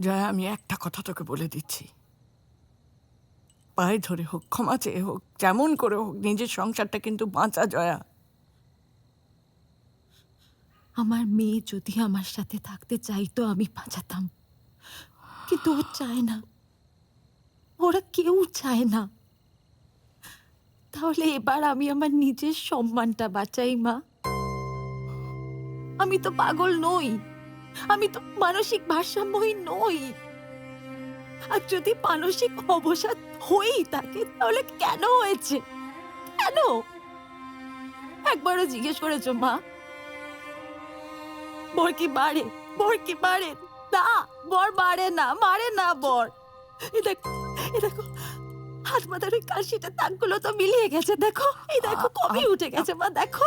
জয়া, আমি একটা কথা তোকে বলে দিচ্ছি। পায়ে ধরে হোক, ক্ষমা চেয়ে হোক, যেমন করে হোক, নিজের সংসারটা কিন্তু বাঁচা, জয়া। আমার মেয়ে যদি আমার সাথে থাকতে চাইতো, আমি বাঁচাতাম। কিন্তু ও চায় না। ওরা কেউ চায় না। তাহলে এবার আমি আমার নিজের সম্মানটা বাঁচাই, মা। আমি তো পাগল নই। আমি তো মানসিক ভারসাম্যই নই। আর যদি মানসিক অবসাদ হয়েই থাকে তাহলে কেন হয়েছে? কেন? একবারও জিজ্ঞেস করেছ মা? বর কি বাড়ে? বর কি বাড়ে? না বর বাড়ে না মারে না বর। দেখো দেখো হাত মাথার ওই কাশিটা দাগগুলো তো মিলিয়ে গেছে দেখো? এই দেখো কমই উঠে গেছে মা দেখো?